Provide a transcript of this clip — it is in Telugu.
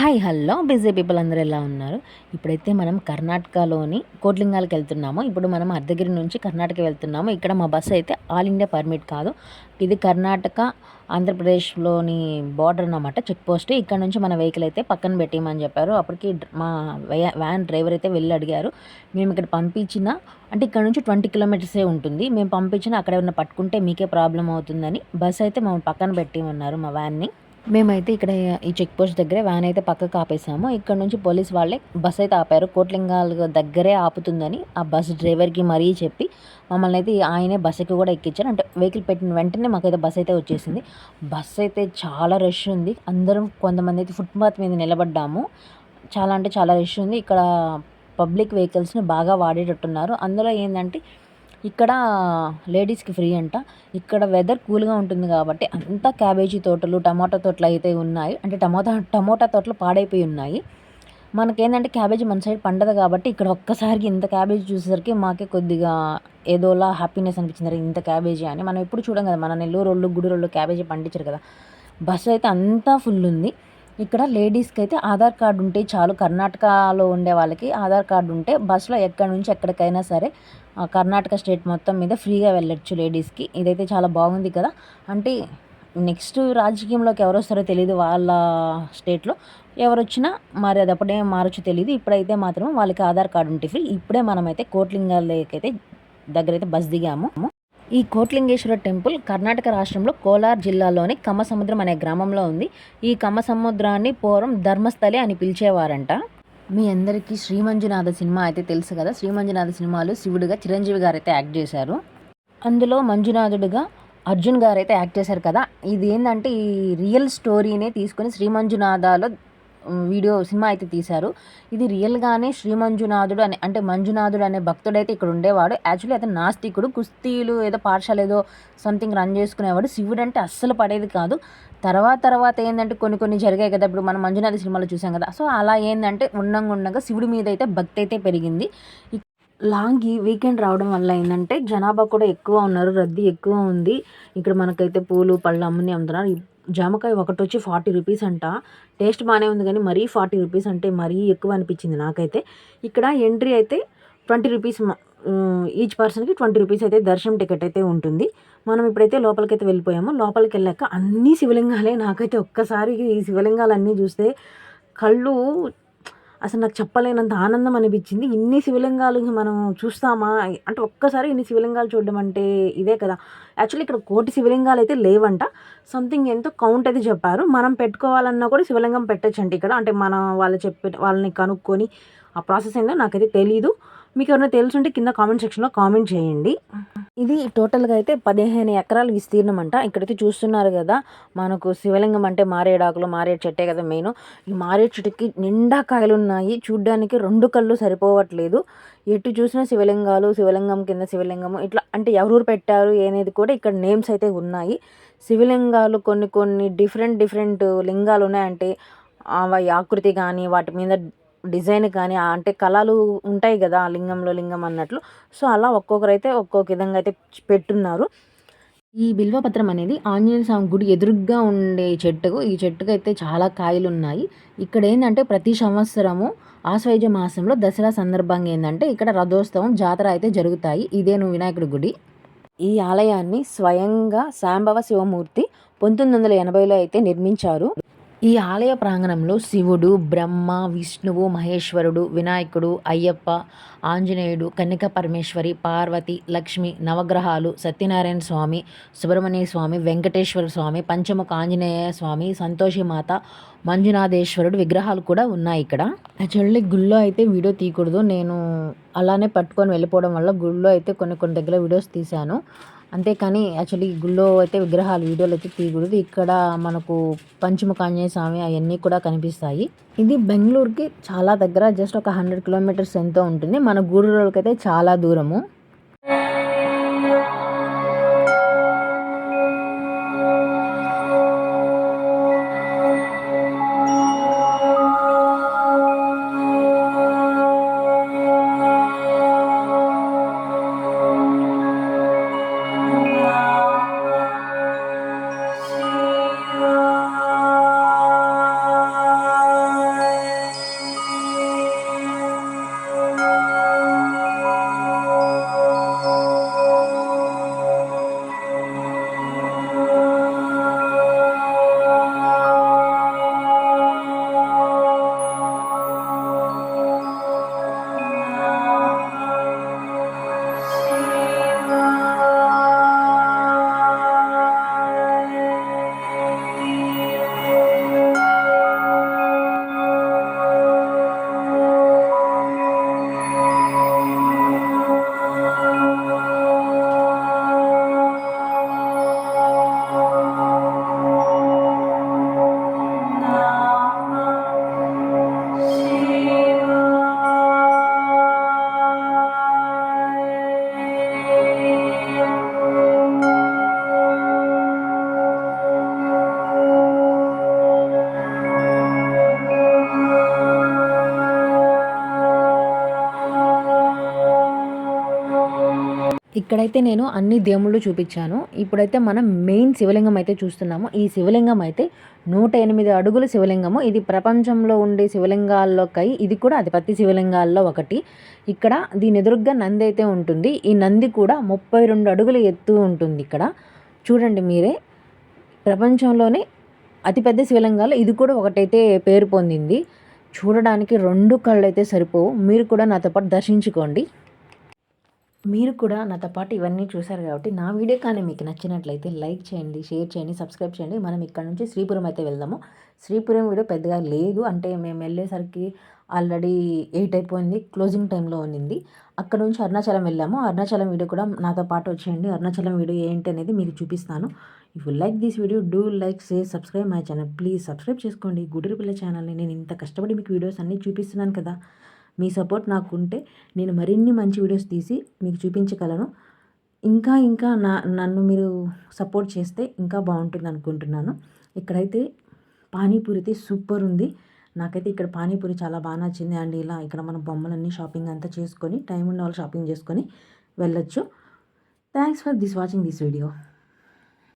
హాయ్ హలో బిజీ పీపుల్ అందరూ ఎలా ఉన్నారు? ఇప్పుడైతే మనం కర్ణాటకలోని కోట్లింగాలకు వెళ్తున్నాము. ఇప్పుడు మనం అర్ధగిరి నుంచి కర్ణాటక వెళ్తున్నాము. ఇక్కడ మా బస్సు అయితే ఆల్ ఇండియా పర్మిట్ కాదు. ఇది కర్ణాటక ఆంధ్రప్రదేశ్లోని బార్డర్ అన్నమాట చెక్ పోస్ట్. ఇక్కడ నుంచి మన వెహికల్ అయితే పక్కన పెట్టేయమని చెప్పారు. అప్పటికి మా వ్యాన్ డ్రైవర్ అయితే వెళ్ళి అడిగారు. మేము ఇక్కడ పంపించిన అంటే ఇక్కడ నుంచి ట్వంటీ కిలోమీటర్సే ఉంటుంది. మేము పంపించిన అక్కడ ఉన్న పట్టుకుంటే మీకే ప్రాబ్లం అవుతుందని బస్సు అయితే మమ్మల్ని పక్కన పెట్టేయమన్నారు మా వ్యాన్ని. మేమైతే ఇక్కడ ఈ చెక్ పోస్ట్ దగ్గర వ్యాన్ అయితే పక్కకు ఆపేసాము. ఇక్కడ నుంచి పోలీస్ వాళ్ళే బస్ అయితే ఆపారు. కోట్లింగాల దగ్గరే ఆపుతుందని ఆ బస్ డ్రైవర్కి మరీ చెప్పి మమ్మల్ని అయితే ఆయనే బస్సుకి కూడా ఎక్కించారు అంటే వెహికల్ పెట్టిన వెంటనే మాకైతే బస్ అయితే వచ్చేసింది. బస్ అయితే చాలా రష్ ఉంది. అందరం కొంతమంది అయితే ఫుట్పాత్ మీద నిలబడ్డాము. చాలా అంటే చాలా రష్ ఉంది. ఇక్కడ పబ్లిక్ వెహికల్స్ని బాగా వాడేటట్టున్నారు. అందులో ఏంటంటే ఇక్కడ లేడీస్కి ఫ్రీ అంట. ఇక్కడ వెదర్ కూల్గా ఉంటుంది కాబట్టి అంతా క్యాబేజీ తోటలు టమాటా తోటలు అయితే ఉన్నాయి. అంటే టమాటా టమోటా తోటలు పాడైపోయి ఉన్నాయి. మనకేంటంటే క్యాబేజీ మన సైడ్ పండదు కాబట్టి ఇక్కడ ఒక్కసారికి ఇంత క్యాబేజీ చూసేసరికి మాకే కొద్దిగా ఏదోలా హ్యాపీనెస్ అనిపించింది. ఇంత క్యాబేజీ అని. మనం ఎప్పుడు చూడం కదా మన నెల్లూరు రోళ్ళు గుడి రోళ్ళు క్యాబేజీ పండించరు కదా. బస్సు అయితే అంతా ఫుల్ ఉంది. ఇక్కడ లేడీస్కి అయితే ఆధార్ కార్డు ఉంటే చాలు. కర్ణాటకలో ఉండే వాళ్ళకి ఆధార్ కార్డు ఉంటే బస్సులో ఎక్కడి నుంచి ఎక్కడికైనా సరే కర్ణాటక స్టేట్ మొత్తం మీద ఫ్రీగా వెళ్ళొచ్చు లేడీస్కి. ఇదైతే చాలా బాగుంది కదా. అంటే నెక్స్ట్ రాజకీయంలోకి ఎవరు వస్తారో తెలియదు వాళ్ళ స్టేట్లో. ఎవరు వచ్చినా మరి అది అప్పుడే మారచ్చు తెలియదు ఇప్పుడైతే మాత్రం వాళ్ళకి ఆధార్ కార్డు ఉంటే ఫ్రీ. ఇప్పుడే మనమైతే కోట్లింగాలకైతే దగ్గర అయితే బస్ దిగాము. ఈ కోట్లింగేశ్వర టెంపుల్ కర్ణాటక రాష్ట్రంలో కోలార్ జిల్లాలోని కమ్మసముద్రం అనే గ్రామంలో ఉంది. ఈ కమ్మసముద్రాన్ని పూర్వం ధర్మస్థలి అని పిలిచేవారంట. మీ అందరికీ శ్రీమంజునాథ సినిమా అయితే తెలుసు కదా? శ్రీమంజునాథ సినిమాలో శివుడిగా చిరంజీవి గారు అయితే యాక్ట్ చేశారు. అందులో మంజునాథుడిగా అర్జున్ గారు అయితే యాక్ట్ చేశారు కదా? ఇది ఏంటంటే ఈ రియల్ స్టోరీనే తీసుకొని శ్రీమంజునాథలో వీడియో సినిమా అయితే తీశారు. ఇది రియల్గానే శ్రీమంజునాథుడు అనే అంటే మంజునాథుడు అనే భక్తుడైతే ఇక్కడ ఉండేవాడు. యాక్చువల్లీ అతను నాస్తికుడు. కుస్తీలు ఏదో పాఠశాల ఏదో సంథింగ్ రన్ చేసుకునేవాడు. శివుడు అంటే అస్సలు పడేది కాదు. తర్వాత తర్వాత ఏంటంటే కొన్ని కొన్ని జరిగాయి కదా. ఇప్పుడు మనం మంజునాథ సినిమాలో చూసాం కదా. సో అలా ఏంటంటే ఉండంగా ఉండగా శివుడి మీద అయితే భక్తి అయితే పెరిగింది లాంగ్ ఈ వీకెండ్ రావడం వల్ల ఏంటంటే జనాభా కూడా ఎక్కువ ఉన్నారు. రద్దీ ఎక్కువ ఉంది. ఇక్కడ మనకైతే పూలు పళ్ళు అమ్మని అమ్ముతున్నారు. జామకాయ ఒకటి వచ్చి ఫార్టీ రూపీస్ అంట. టేస్ట్ బాగానే ఉంది కానీ మరీ ఫార్టీ రూపీస్ అంటే మరీ ఎక్కువ అనిపించింది నాకైతే. ఇక్కడ ఎంట్రీ అయితే ట్వంటీ రూపీస్ ఈచ్ పర్సన్కి ట్వంటీ రూపీస్ అయితే దర్శనం టికెట్ అయితే ఉంటుంది. మనం ఇప్పుడైతే లోపలికైతే వెళ్ళిపోయాము లోపలికి వెళ్ళాక అన్ని శివలింగాలే. నాకైతే ఒక్కసారి ఈ శివలింగాలన్నీ చూస్తే కళ్ళు అసలు నాకు చెప్పలేనంత ఆనందం అనిపించింది. ఇన్ని శివలింగాలు మనం చూస్తామా? అంటే ఒక్కసారి ఇన్ని శివలింగాలు చూడడం అంటే ఇదే కదా. యాక్చువల్లీ ఇక్కడ కోటి శివలింగాలు అయితే లేవంట. సంథింగ్ ఎంతో కౌంట్ అయితే చెప్పారు. మనం పెట్టుకోవాలన్నా కూడా శివలింగం పెట్టచ్చండి ఇక్కడ. అంటే మనం వాళ్ళు చెప్పే వాళ్ళని కనుక్కొని ఆ ప్రాసెస్ ఏందో నాకైతే తెలీదు. మీకు ఎవరైనా తెలుసుంటే కింద కామెంట్ సెక్షన్లో కామెంట్ చేయండి. ఇది టోటల్గా అయితే పదిహేను ఎకరాల విస్తీర్ణం అంట ఇక్కడైతే చూస్తున్నారు కదా మనకు శివలింగం అంటే మారేడాకులు మారేడు చెట్టే కదా మెయిన్ ఈ మారేడు చెట్టుకి నిండా కాయలు ఉన్నాయి చూడ్డానికి రెండు కళ్ళు సరిపోవట్లేదు. ఎటు చూసినా శివలింగాలు శివలింగం కింద శివలింగము. ఇట్లా అంటే ఎవరు పెట్టారు అనేది కూడా ఇక్కడ నేమ్స్ అయితే ఉన్నాయి. శివలింగాలు కొన్ని కొన్ని డిఫరెంట్ డిఫరెంట్ లింగాలు ఉన్నాయంటే అవి ఆకృతి కానీ వాటి మీద డిజైన్ కానీ అంటే కళలు ఉంటాయి కదా లింగంలో లింగం అన్నట్లు. సో అలా ఒక్కొక్కరైతే ఒక్కొక్క విధంగా అయితే పెట్టున్నారు. ఈ బిల్వపత్రం అనేది ఆంజనేయ స్వామి గుడి ఎదురుగ్గా ఉండే చెట్టుకు ఈ చెట్టుకు అయితే చాలా కాయలు ఉన్నాయి ఇక్కడ ఏంటంటే ప్రతి సంవత్సరము ఆశ్వయుజ మాసంలో దసరా సందర్భంగా ఏంటంటే ఇక్కడ రథోత్సవం జాతర అయితే జరుగుతాయి. ఇదేను వినాయకుడి గుడి. ఈ ఆలయాన్ని స్వయంగా శాంభవ శివమూర్తి పంతొమ్మిది వందల ఎనభైలో అయితే నిర్మించారు. ఈ ఆలయ ప్రాంగణంలో శివుడు బ్రహ్మ విష్ణువు మహేశ్వరుడు వినాయకుడు అయ్యప్ప ఆంజనేయుడు కన్నిక పరమేశ్వరి పార్వతి లక్ష్మి నవగ్రహాలు సత్యనారాయణ స్వామి సుబ్రహ్మణ్య స్వామి వెంకటేశ్వర స్వామి పంచముఖ ఆంజనేయ స్వామి సంతోషిమాత మంజునాథేశ్వరుడు విగ్రహాలు కూడా ఉన్నాయి ఇక్కడ. యాక్చువల్లీ గుళ్ళో అయితే వీడియో తీయకూడదు. నేను అలానే పట్టుకొని వెళ్ళిపోవడం వల్ల గుళ్ళో అయితే కొన్ని కొన్ని దగ్గర వీడియోస్ తీశాను. అంతేకాని యాక్చువల్లీ గుళ్ళో అయితే విగ్రహాలు వీడియోలు అయితే తీయకూడదు. ఇక్కడ మనకు పంచముఖ ఆంజనేయ స్వామి అవన్నీ కూడా కనిపిస్తాయి. ఇది బెంగళూరుకి చాలా దగ్గర జస్ట్ ఒక హండ్రెడ్ కిలోమీటర్స్ ఎంతో ఉంటుంది. మన గూడూరులోకి అయితే చాలా దూరము. ఇక్కడైతే నేను అన్ని దేవుళ్ళు చూపించాను. ఇప్పుడైతే మనం మెయిన్ శివలింగం అయితే చూస్తున్నాము. ఈ శివలింగం అయితే నూట ఎనిమిది అడుగుల శివలింగము. ఇది ప్రపంచంలో ఉండే శివలింగాల్లోకై ఇది కూడా అతిపత్తి శివలింగాల్లో ఒకటి. ఇక్కడ దీని ఎదురుగ్గా నంది అయితే ఉంటుంది. ఈ నంది కూడా ముప్పై రెండు అడుగుల ఎత్తు ఉంటుంది ఇక్కడ. చూడండి మీరే. ప్రపంచంలోనే అతిపెద్ద శివలింగాలు. ఇది కూడా ఒకటైతే పేరు పొందింది. చూడడానికి రెండు కళ్ళు అయితే సరిపోవు. మీరు కూడా నాతో పాటు దర్శించుకోండి. మీరు కూడా నాతో పాటు ఇవన్నీ చూశారు కాబట్టి నా వీడియో కానీ మీకు నచ్చినట్లయితే లైక్ చేయండి షేర్ చేయండి సబ్స్క్రైబ్ చేయండి. మనం ఇక్కడ నుంచి శ్రీపురం అయితే వెళ్దాము. శ్రీపురం వీడియో పెద్దగా లేదు. అంటే మేము వెళ్ళేసరికి ఆల్రెడీ ఎయిట్ అయిపోయింది. క్లోజింగ్ టైంలో ఉంది అక్కడ నుంచి అరుణాచలం వెళ్ళాము. అరుణాచలం వీడియో కూడా నాతో పాటు వచ్చేయండి. అరుణాచలం వీడియో ఏంటి అనేది మీకు చూపిస్తాను. If you like this video do like share subscribe my channel please subscribe చేసుకోండి. గుడిరి పిల్ల ఛానల్ని నేను ఇంత కష్టపడి మీకు వీడియోస్ అన్నీ చూపిస్తున్నాను కదా. మీ సపోర్ట్ నాకు ఉంటే నేను మరిన్ని మంచి వీడియోస్ తీసి మీకు చూపించగలను. ఇంకా ఇంకా నా నన్ను మీరు సపోర్ట్ చేస్తే ఇంకా బాగుంటుంది అనుకుంటున్నాను ఇక్కడైతే పానీపూరి అయితే సూపర్ ఉంది. నాకైతే ఇక్కడ పానీపూరి చాలా బాగా నచ్చింది. అండ్ ఇలా ఇక్కడ మన బొమ్మలన్నీ షాపింగ్ అంతా చేసుకొని టైం ఉన్న వాళ్ళు షాపింగ్ చేసుకొని వెళ్ళొచ్చు. Thanks for this watching this video